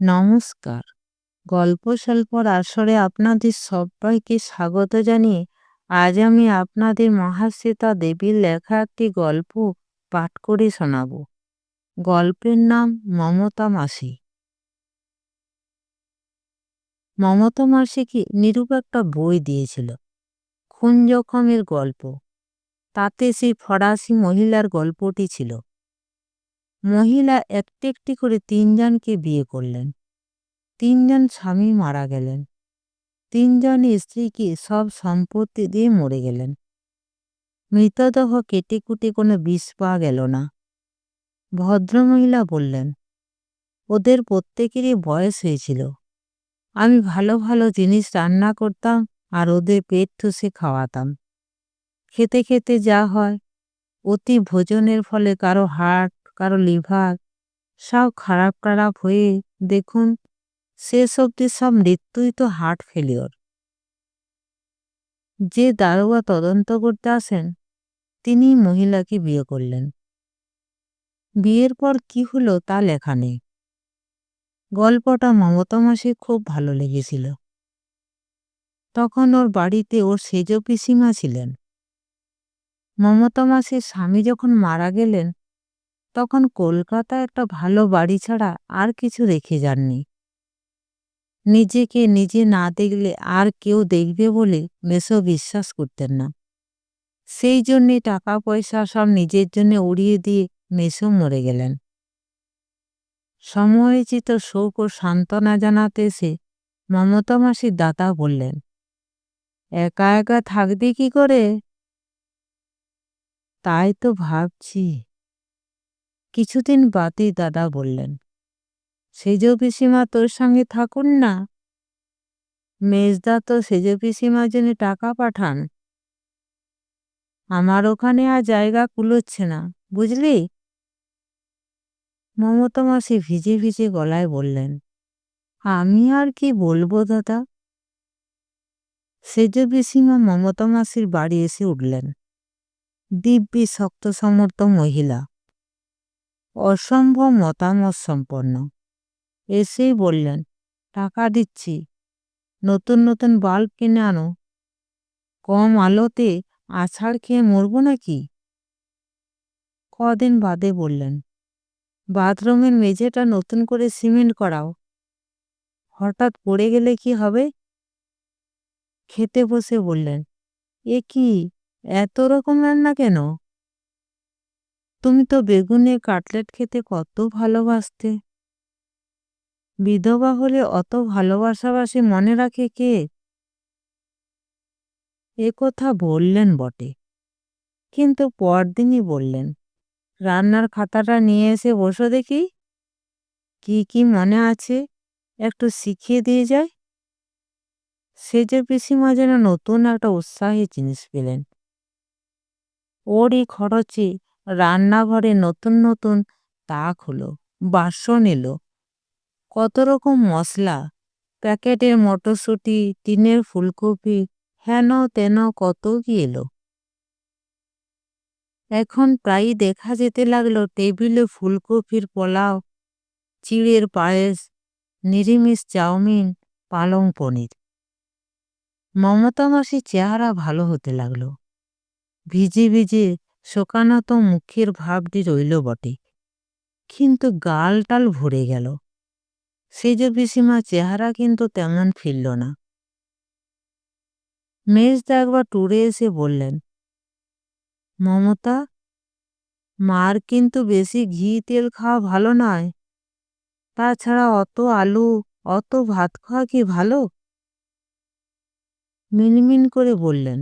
নমস্কার। গল্প স্বল্পর আসরে আপনাদের সবাইকে স্বাগত জানিয়ে আজ আমি আপনাদের মহাশ্বেতা দেবীর লেখা একটি গল্প পাঠ করে শোনাব। গল্পের নাম মমতা মাসি। মমতা মাসিকে নিরূপ একটা বই দিয়েছিল খুন জখমের গল্প। তাতে সেই ফরাসি মহিলার গল্পটি ছিল। মহিলা একটি একটি করে তিনজনকে বিয়ে করলেন। তিনজন স্বামী মারা গেলেন। তিনজন স্ত্রীকে সব সম্পত্তি দিয়ে মরে গেলেন। মৃতদেহ কেটে কুটে কোনো বিষ পাওয়া গেল না। ভদ্রমহিলা বললেন, ওদের প্রত্যেকেরই বয়স হয়েছিল। আমি ভালো ভালো জিনিস রান্না করতাম আর ওদের পেট ঠুসে খাওয়াতাম। খেতে খেতে যা হয়, অতি ভোজনের ফলে কারও হার্ট কারও লিভার, সব খারাপ খারাপ হয়ে দেখুন, শেষ অব্দি সব মৃত্যুই তো হার্ট ফেলিওর যে দারোগা তদন্ত করতে আসেন, তিনি মহিলাকে বিয়ে করলেন। বিয়ের পর কি হলো তা লেখা নেই। গল্পটা মমতা মাসে খুব ভালো লেগেছিল। তখন ওর বাড়িতে ওর সেজ পিসিমা ছিলেন। মমতা মাসির স্বামী যখন মারা গেলেন তখন কলকাতায় একটা ভালো বাড়ি ছাড়া আর কিছু রেখে যাননি। নিজেকে নিজে না দেখলে আর কেউ দেখবে বলে মেসো বিশ্বাস করতেন না। সেই জন্যে টাকা পয়সা সব নিজের জন্য উড়িয়ে দিয়ে মেসো মরে গেলেন। সময়োচিত শোক ও সান্ত্বনা জানাতে এসে মমতা মাসির দাতা বললেন, একা একা থাকবে কি করে? তাই তো ভাবছি। কিছুদিন বাদে দাদা বললেন, সেজ পিসিমা তোর সঙ্গে থাকুন না। মেজদা তো সেজ পিসিমার জন্য টাকা পাঠান। আমার ওখানে আর জায়গা কুলোচ্ছে না, বুঝলি? মমতা মাসি ভিজে ভিজে গলায় বললেন, আমি আর কি বলব দাদা? সেজ পিসিমা মমতা মাসির বাড়ি এসে উঠলেন। দিব্যি শক্ত সমর্থ মহিলা অসম্ভব মতামত সম্পন্ন এসেই বললেন, টাকা দিচ্ছি। নতুন নতুন বাল্ব কিনে আনো। কম আলোতে আছাড় খেয়ে মরব নাকি? কদিন বাদে বললেন, বাথরুমের মেঝেটা নতুন করে সিমেন্ট করাও। হঠাৎ পড়ে গেলে কি হবে? খেতে বসে বললেন, এ কি, এত রকম রান্না কেন? তুমি তো বেগুনের কাটলেট খেতে কত ভালোবাসতে। বিধবা হলে অত ভালোবাসাবাসি মনে রাখে কে? এ কথা বললেন বটে। কিন্তু পরদিনই বললেন, রান্নার খাতাটা নিয়ে এসে বসো দেখি। কি কি মনে আছে, একটু শিখিয়ে দিয়ে যায় সেজে পিসিমা যেন নতুন একটা উৎসাহী জিনিস পেলেন। ওরই খরচে রান্নাঘরে নতুন নতুন তাক হলো, বাসন এলো। কত রকম মশলা প্যাকেটের মটরশুঁটি, টিনের ফুলকপি, হেন তেন কত কি এলো। এখন প্রায়ই দেখা যেতে লাগল টেবিলে ফুলকপির পোলাও, চিড়ের পায়েস, নিরিমিষ চাউমিন, পালং পনির। মমতা মাসির চেহারা ভালো হতে লাগল। ভিজে ভিজে শোকানো তো মুখের ভাবটি রইল বটে। কিন্তু গালটাল ভরে গেল। সেজ পিসিমা চেহারা কিন্তু তেমন ফিরল না। মেজদা একবার টুরে এসে বললেন, মমতা, মার কিন্তু বেশি ঘি তেল খাওয়া ভালো নয়। তাছাড়া অত আলু, অত ভাত খাওয়া কি ভালো? মিনমিন করে বললেন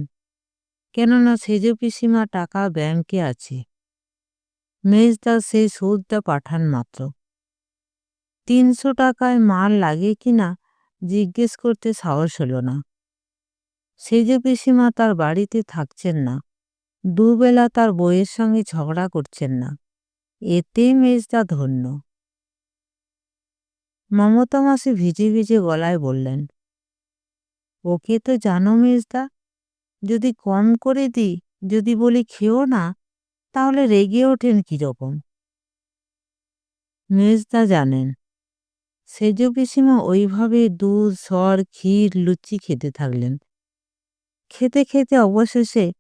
কেননা সেজ পিসিমা টাকা ব্যাংকে আছে, মেজদা সেই সুদটা পাঠান মাত্র। তিনশো টাকায় মাল লাগে কিনা জিজ্ঞেস করতে সাহস হলো না। সেজ পিসিমা তার বাড়িতে থাকছেন না, দুবেলা তার বইয়ের সঙ্গে ঝগড়া করছেন না এতে মেজদা ধন্য। মমতা মাসি ভিজে ভিজে গলায় বললেন, ওকে তো জানো মেজদা যদি কম করে দিই, যদি বলি খেও না, তাহলে রেগে ওঠেন কীরকম? মেজদা জানেন, সেজ পিসিমা ওইভাবে দুধ, সর, ক্ষীর, লুচি খেতে থাকলেন। খেতে খেতে অবশেষে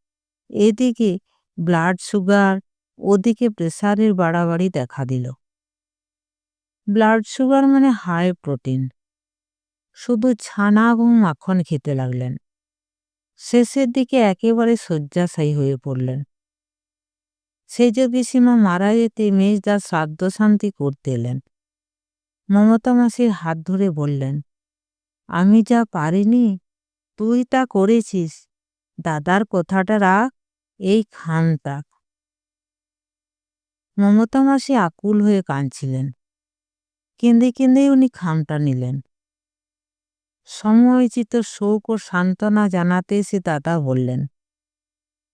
এদিকে ব্লাড সুগার, ওদিকে প্রেসারের বাড়াবাড়ি দেখা দিল। ব্লাড সুগার মানে হাই প্রোটিন। শুধু ছানা এবং মাখন খেতে লাগলেন। শেষের দিকে একেবারে শয্যাশায়ী হয়ে পড়লেন। সেজ পিসিমা মারা যেতে মেজদা শ্রাদ্ধ শান্তি করতে এলেন। মমতা মাসির হাত ধরে বললেন, আমি যা পারিনি, তুই তা করেছিস। দাদার কথাটা রাখ, এই খানটা মমতা মাসি আকুল হয়ে কাঁদছিলেন। কেঁদে কেঁদেই উনি খামটা নিলেন। সময়োচিত শোক ও সান্ত্বনা জানাতে এসে দাদা বললেন,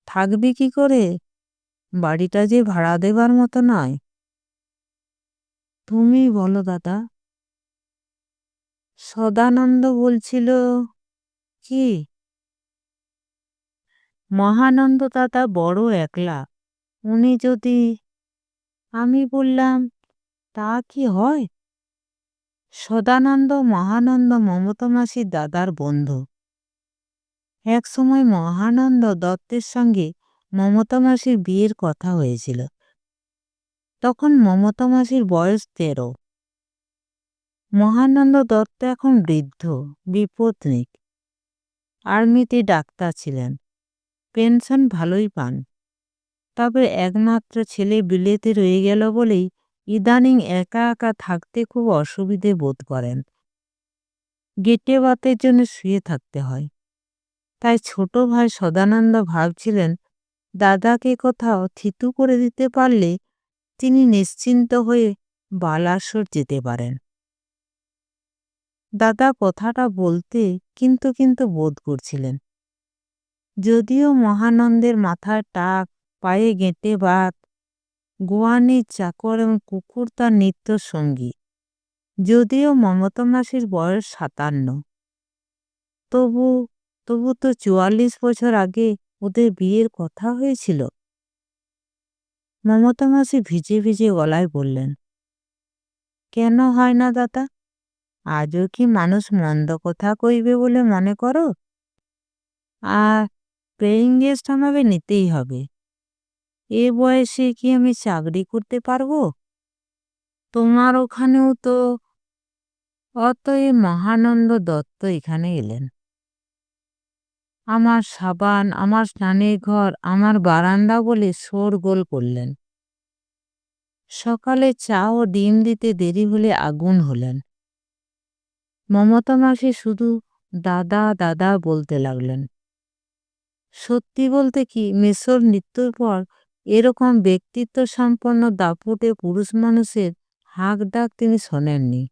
থাকবি কি করে? বাড়িটা যে ভাড়া দেবার মতো নয়। তুমি বলো দাদা। সদানন্দ বলছিল কি? মহানন্দ দাদা বড় একলা। উনি যদি আমি বললাম, তা কি হয়? সদানন্দ মহানন্দ মমতা মাসির দাদার বন্ধু। একসময় মহানন্দ দত্তের সঙ্গে মমতা মাসির বিয়ের কথা হয়েছিল। তখন মমতা মাসির বয়স তেরো। মহানন্দ দত্ত এখন বৃদ্ধ, বিপত্নিক। আর্মিতে ডাক্তার ছিলেন। পেনশন ভালোই পান। তবে একমাত্র ছেলে বিলেতে রয়ে গেল বলেই ইদানিং একা একা থাকতে খুব অসুবিধে বোধ করেন। গেটে বাতের জন্য শুয়ে থাকতে হয়। তাই ছোট ভাই সদানন্দ ভাবছিলেন, দাদাকে কোথাও থিতু করে দিতে পারলে তিনি নিশ্চিন্ত হয়ে বালাসর যেতে পারেন। দাদা কথাটা বলতে কিন্তু কিন্তু বোধ করছিলেন। যদিও মহানন্দের মাথার টাক, পায়ে গেঁটে বাত গোয়ানির চাকর এবং কুকুর তার নিত্য সঙ্গী। যদিও মমতা মাসির বয়স সাতান্ন। তবু তবু তো চুয়াল্লিশ বছর আগে ওদের বিয়ের কথা হয়েছিল। মমতা মাসি ভিজে ভিজে গলায় বললেন, কেন হয় না দাদা? আজও কি মানুষ মন্দ কথা কইবে বলে মনে করো? আর পেইং গেস্ট আমাকে নিতেই হবে। এ বয়সে কি আমি চাকরি করতে পারব? তোমার ওখানেও তো অতএ মহানন্দ দত্ত এখানে এলেন। আমার সাবান, আমার স্নানের ঘর, আমার বারান্দা বলে শোরগোল করলেন। সকালে চা ও ডিম দিতে দেরি হলে আগুন হলেন। মমতা মাসি শুধু দাদা দাদা বলতে লাগলেন। সত্যি বলতে কি, মেসোর মৃত্যুর পর এরকম ব্যক্তিত্ব সম্পন্ন দাপুটে পুরুষ মানুষের হাঁক ডাক তিনি শোনেননি।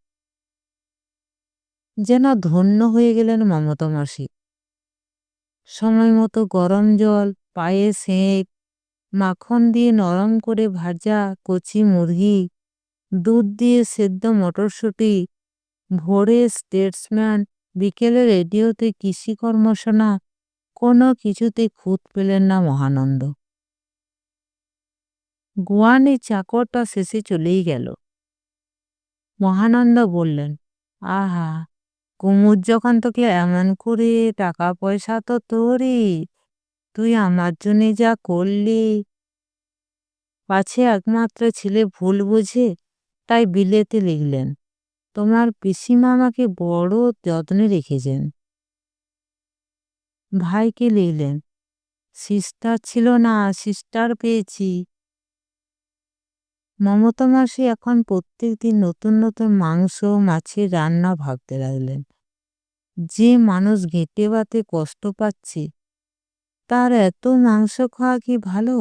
যেন ধন্য হয়ে গেলেন মমতা মাসি। সময় মতো গরম জল, পায়ে সেঁক, মাখন দিয়ে নরম করে ভাজা কচি মুরগি, দুধ দিয়ে সেদ্ধ মটরশুঁটি, ভোরে স্টেটসম্যান, বিকেলে রেডিওতে কৃষিকর্ম শোনা কোনো কিছুতে খুঁত পেলেন না মহানন্দ। গোয়ানি চাকরটা শেষে চলেই গেল। মহানন্দ বললেন, আহা কুমুর যখন তোকে এমন করে টাকা পয়সা তো তোরই, তুই আমার জন্য যা করলি। পাছে একমাত্র ছেলে ভুল বুঝে তাই বিলেতে লিখলেন, তোমার পিসিমা আমাকে বড় যত্নে রেখেছেন। ভাইকে লিখলেন, সিস্টার ছিল না, সিস্টার পেয়েছি। মমতা মাসি এখন প্রত্যেক দিন নতুন নতুন মাংস, মাছের রান্না ভাবতে লাগলেন। যে মানুষ ঘেঁটে বাতে কষ্ট পাচ্ছে, তার এত মাংস খাওয়া কি ভালো?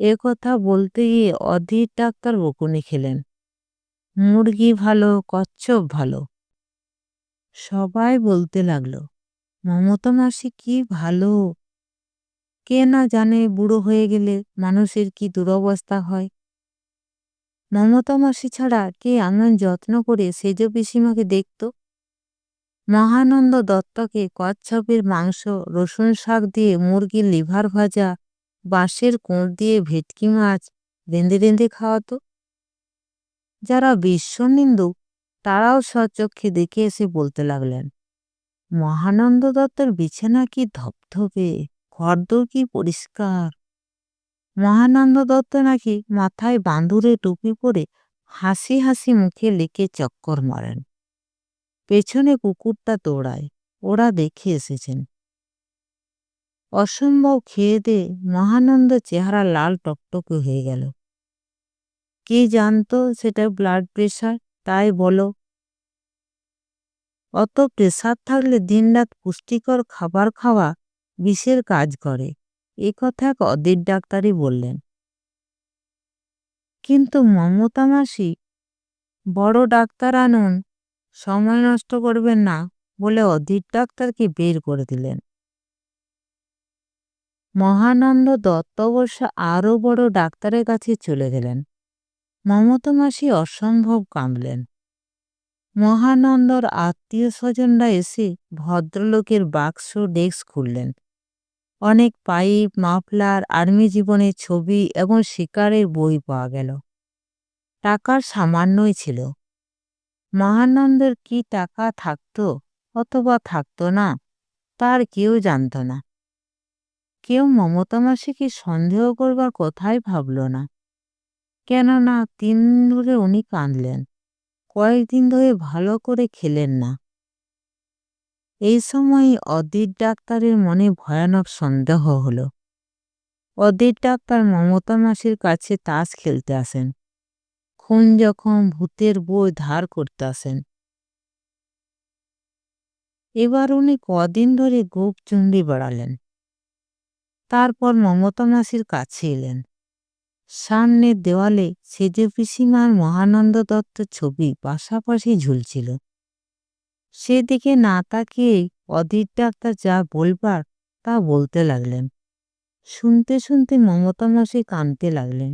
এ কথা বলতে গিয়ে অধীর ডাক্তার বকুনি খেলেন। মুরগি ভালো, কচ্ছপ ভালো। সবাই বলতে লাগল, মমতা মাসি কি ভালো? কে না জানে বুড়ো হয়ে গেলে মানুষের কি দুরবস্থা হয়? মমতা মাসি ছাড়া কে এমন যত্ন করে সেজ পিসিমাকে দেখত? মহানন্দ দত্তকে কচ্ছপের মাংস, রসুন শাক দিয়ে মুরগির লিভার ভাজা, বাঁশের কোঁড় দিয়ে ভেটকি মাছ রেঁধে রেঁধে খাওয়াতো। যারা বিশ্বনিন্দুক তারাও সচক্ষে দেখে এসে বলতে লাগলেন, মহানন্দ দত্তের বিছানা কি ধপধপে, ঘরদোর কি পরিষ্কার? মহানন্দ দত্ত নাকি মাথায় বাঁদুরে টুপি পরে হাসি হাসি মুখে লেকে চক্কর মারেন। পেছনে কুকুরটা দৌড়ায়, ওরা দেখে এসেছেন। অসম্ভব খেয়ে দে, মহানন্দ চেহারা লাল টকটকে হয়ে গেল। কে জানতো সেটা ব্লাড প্রেশার তাই বলো। অত প্রেশার থাকলে দিনরাত পুষ্টিকর খাবার খাওয়া বিষের কাজ করে। এ কথা অদিত ডাক্তারই বললেন। কিন্তু মমতা মাসি, বড় ডাক্তার আনুন, সময় নষ্ট করবেন না বলে অধীর ডাক্তারকে বের করে দিলেন। মহানন্দ দত্ত অবশ্য আরও বড় ডাক্তারের কাছে চলে গেলেন। মমতা মাসি অসম্ভব কামলেন মহানন্দর আত্মীয় স্বজনরা এসে ভদ্রলোকের বাক্স, ডেস্ক খুললেন। অনেক পাইপ, মাফলার, আর্মি জীবনের ছবি এবং শিকারের বই পাওয়া গেল। টাকার সামান্যই ছিল। মহানন্দের কি টাকা থাকত অথবা থাকতো না, তার কেউ জানত না। কেউ মমতা মাসিকে সন্দেহ করবার কথাই ভাবল না। কেননা তিন ধরে উনি কাঁদলেন। কয়েকদিন ধরে ভালো করে খেলেন না। এই সময় অদিত ডাক্তারের মনে ভয়ানক সন্দেহ হলো। অদিত ডাক্তার মমতা মাসির কাছে তাস খেলতে আসেন। খুন যখন ভূতের বই ধার করতে আসেন। এবার উনি কদিন ধরে গোপ চুন্ডি বেড়ালেন। তারপর মমতা মাসির কাছে এলেন। সামনের দেওয়ালে সেজে পিসিমার মহানন্দ দত্ত ছবি পাশাপাশি ঝুলছিল। সেদিকে না তাকিয়ে অধীর ডাক্তার যা বলবার তা বলতে লাগলেন। শুনতে শুনতে মমতা মাসি কাঁদতে লাগলেন।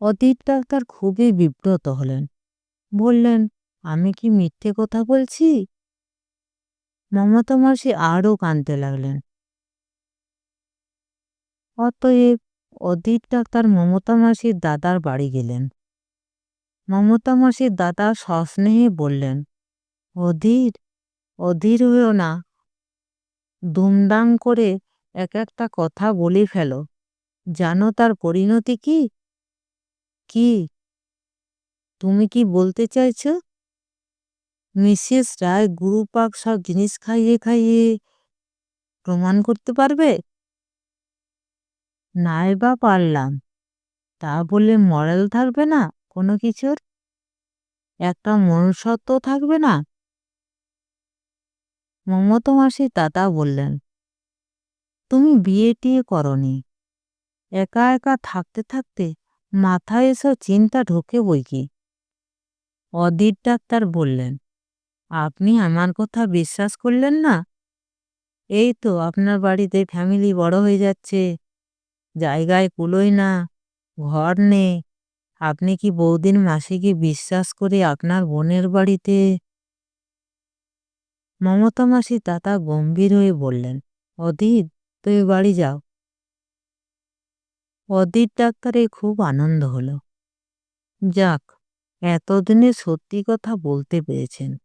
অধীর ডাক্তার খুবই বিব্রত হলেন। বললেন, আমি কি মিথ্যে কথা বলছি? মমতা মাসি আরও কাঁদতে লাগলেন। অতএব অধীর ডাক্তার মমতা মাসির দাদার বাড়ি গেলেন। মমতা মাসির দাদা সস্নেহে বললেন, অধীর অধীর হয়েও না। দুমদাম করে এক একটা কথা বলে ফেলো। জানো তার পরিণতি কি? কি? তুমি কি বলতে চাইছ? মিসেস রায় গুরুপাক সব জিনিস খাইয়ে খাইয়ে প্রমাণ করতে পারবে? নাই বা পারলাম। তা বলে মরাল থাকবে না? কোনো কিছুর? একটা মনুষ্যত্ব থাকবে না? মমতা মাসি তাতা বললেন, তুমি বিয়ে টিয়ে করনি। একা একা থাকতে থাকতে মাথায় এসব চিন্তা ঢোকে বই কি? অদিত ডাক্তার বললেন, আপনি আমার কথা বিশ্বাস করলেন না? এই তো আপনার বাড়িতে ফ্যামিলি বড় হয়ে যাচ্ছে। জায়গায় কুলোই না, ঘর নেই। আপনি কি বৌদিন মাসিকে বিশ্বাস করে আপনার বোনের বাড়িতে? মমতা মাসি দাদা গম্ভীর হয়ে বললেন, অদিত, তুই বাড়ি যাও। অদিত ডাক্তারে খুব আনন্দ হলো। যাক, এতদিনে সত্যি কথা বলতে পেরেছেন।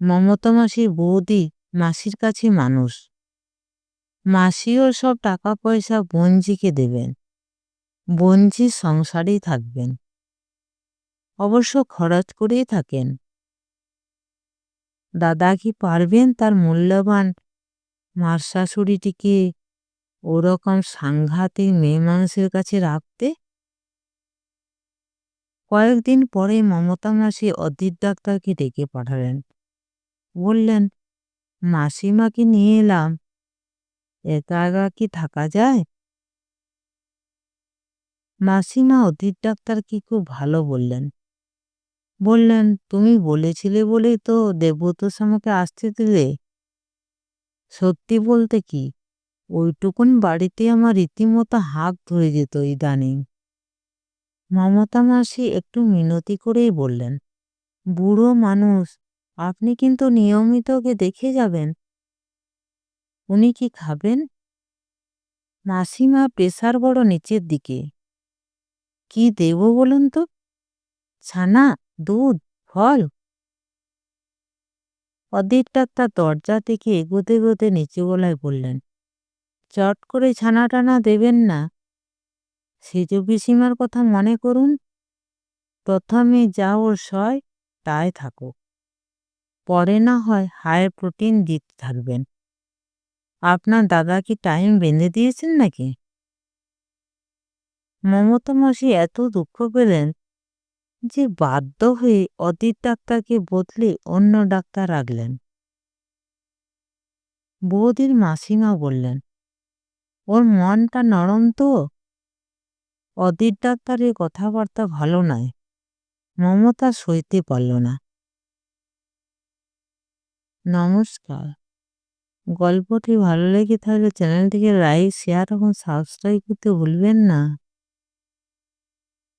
মমতা মাসির বৌদি মাসির কাছে মানুষ। মাসিও সব টাকা পয়সা বঞ্জিকে দেবেন। বঞ্জি সংসারেই থাকবেন। অবশ্য খরচ করেই থাকেন। দাদা কি পারবেন তার মূল্যবান মার শাশুড়িটিকে ওরকম সাংঘাতিক মেয়ে মানুষের কাছে রাখতে? কয়েকদিন পরে মমতা মাসি অদিত ডাক্তারকে ডেকে পাঠালেন। বললেন, মাসিমাকে নিয়ে এলাম। একা একা কি থাকা যায়? মাসিমা অধীর ডাক্তার কি খুব ভালো বললেন। বললেন, তুমি বলেছিলে বলেই তো দেবতোষ আমাকে আসতে দিলে। সত্যি বলতে কি, ওইটুকুন বাড়িতে আমার রীতিমতো হাঁক ধরে যেত ইদানিং। মমতা মাসি একটু মিনতি করেই বললেন, বুড়ো মানুষ, আপনি কিন্তু নিয়মিত ওকে দেখে যাবেন। উনি কি খাবেন? মাসিমা প্রেসার বড় নিচের দিকে কি দেব বলুন তো? ছানা, দুধ, ফল। অদিত ডাক্তার দরজা থেকে এগোতে এগোতে নিচু গলায় বললেন, চট করে ছানা টানা দেবেন না। সেজ পিসিমার কথা মনে করুন। প্রথমে যা ওর সয়, তাই থাকুক। পরে না হয় হাই প্রোটিন দিতে থাকবেন। আপনার দাদা কি টাইম বেঁধে দিয়েছেন নাকি? মমতা মাসি এত দুঃখ পেলেন যে বাধ্য হয়ে অদিত ডাক্তারকে বদলে অন্য ডাক্তার রাখলেন। বৌদির মাসিমা বললেন, ওর মনটা নরম তো? অদিত ডাক্তারের কথাবার্তা ভালো নয়। মমতা সইতে পারল না। নমস্কার। গল্পটি ভালো লেগে থাকলে চ্যানেলটিকে লাইক, শেয়ার এবং সাবস্ক্রাইব করতে ভুলবেন না।